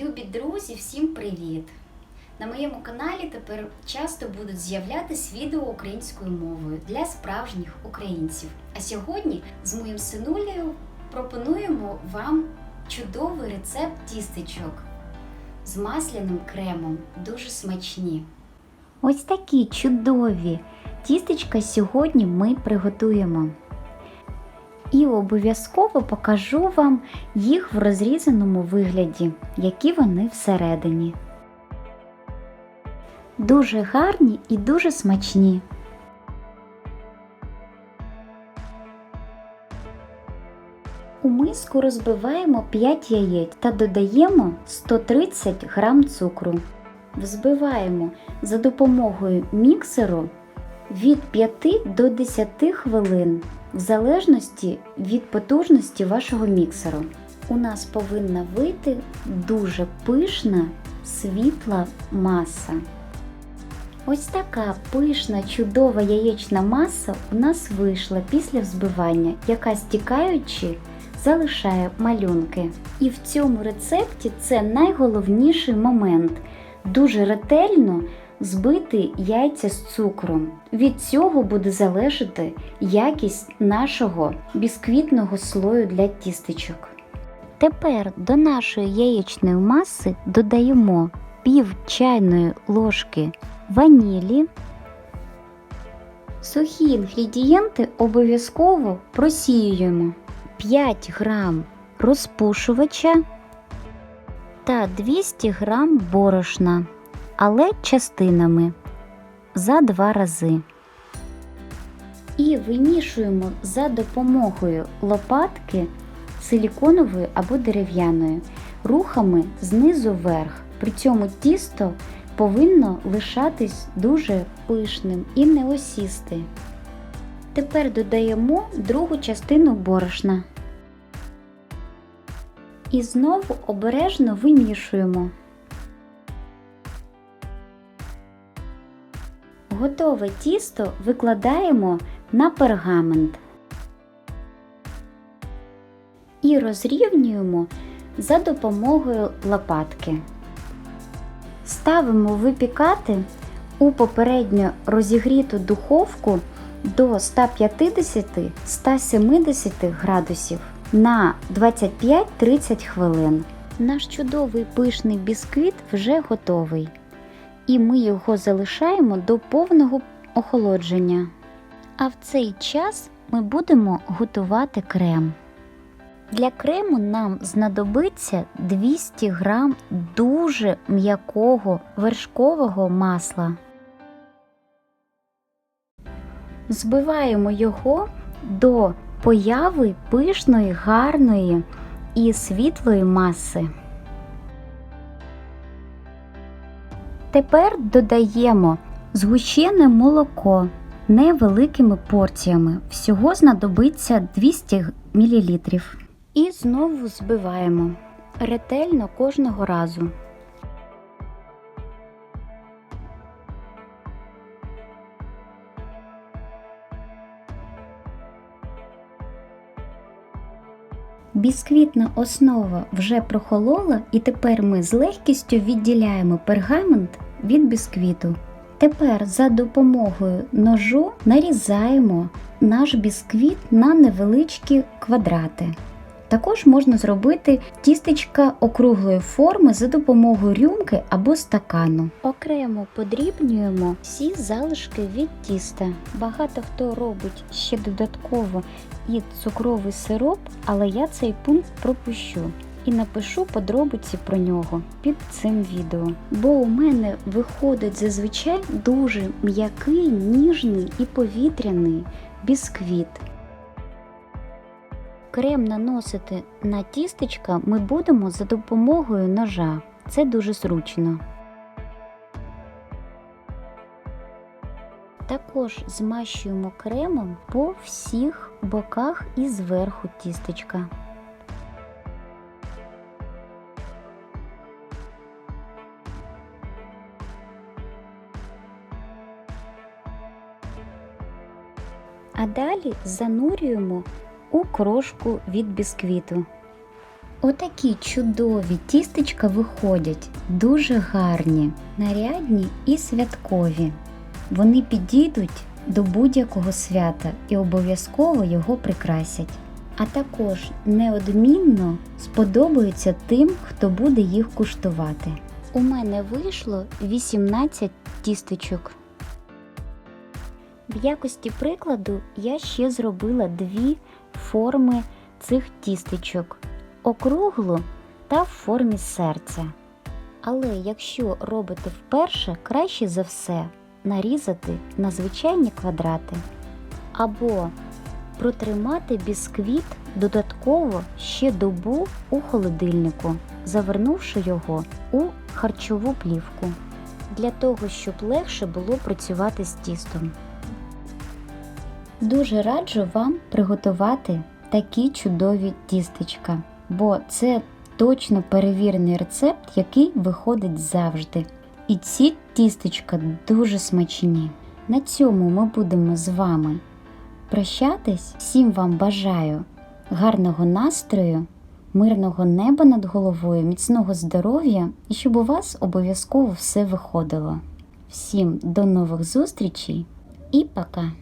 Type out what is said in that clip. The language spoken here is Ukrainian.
Любі друзі, всім привіт! На моєму каналі тепер часто будуть з'являтись відео українською мовою для справжніх українців. А сьогодні з моїм синулею пропонуємо вам чудовий рецепт тістечок з масляним кремом. Дуже смачні. Ось такі чудові тістечка сьогодні ми приготуємо. І обов'язково покажу вам їх в розрізаному вигляді, які вони всередині. Дуже гарні і дуже смачні. У миску розбиваємо 5 яєць та додаємо 130 г цукру. Взбиваємо за допомогою міксеру від 5 до 10 хвилин, в залежності від потужності вашого міксеру. У нас повинна вийти дуже пишна світла маса. Ось така пишна, чудова яєчна маса у нас вийшла після взбивання, яка стікаючи залишає малюнки. І в цьому рецепті це найголовніший момент дуже ретельно збити яйця з цукром. Від цього буде залежати якість нашого бісквітного слою для тістечок. Тепер до нашої яєчної маси додаємо пів чайної ложки ванілі. Сухі інгредієнти обов'язково просіюємо 5 грам розпушувача та 200 грам борошна, але частинами за два рази. І вимішуємо за допомогою лопатки силіконової або дерев'яної рухами знизу вверх. При цьому тісто повинно лишатись дуже пишним і не осісти. Тепер додаємо другу частину борошна. І знову обережно вимішуємо. Готове тісто викладаємо на пергамент і розрівнюємо за допомогою лопатки. Ставимо випікати у попередньо розігріту духовку до 150-170 градусів на 25-30 хвилин. Наш чудовий пишний бісквіт вже готовий, і ми його залишаємо до повного охолодження. А в цей час ми будемо готувати крем. Для крему нам знадобиться 200 г дуже м'якого вершкового масла. Збиваємо його до появи пишної, гарної і світлої маси. Тепер додаємо згущене молоко невеликими порціями. Всього знадобиться 200 мл. І знову збиваємо ретельно кожного разу. Бісквітна основа вже прохолола, і тепер ми з легкістю відділяємо пергамент від бісквіту. Тепер за допомогою ножу нарізаємо наш бісквіт на невеличкі квадрати. Також можна зробити тістечка округлої форми за допомогою рюмки або стакану. Окремо подрібнюємо всі залишки від тіста. Багато хто робить ще додатково і цукровий сироп, але я цей пункт пропущу. І напишу подробиці про нього під цим відео. Бо у мене виходить зазвичай дуже м'який, ніжний і повітряний бісквіт. Крем наносити на тістечка ми будемо за допомогою ножа. Це дуже зручно. Також змащуємо кремом по всіх боках і зверху тістечка. А далі занурюємо у крошку від бісквіту. Отакі чудові тістечка виходять, дуже гарні, нарядні і святкові. Вони підійдуть до будь-якого свята і обов'язково його прикрасять. А також неодмінно сподобаються тим, хто буде їх куштувати. У мене вийшло 18 тістечок. В якості прикладу я ще зробила дві форми цих тістечок округлу та в формі серця. Але якщо робите вперше, краще за все нарізати на звичайні квадрати або протримати бісквіт додатково ще добу у холодильнику, завернувши його у харчову плівку, для того, щоб легше було працювати з тістом. Дуже раджу вам приготувати такі чудові тістечка, бо це точно перевірений рецепт, який виходить завжди. І ці тістечка дуже смачні. На цьому ми будемо з вами прощатись. Всім вам бажаю гарного настрою, мирного неба над головою, міцного здоров'я і щоб у вас обов'язково все виходило. Всім до нових зустрічей і пока!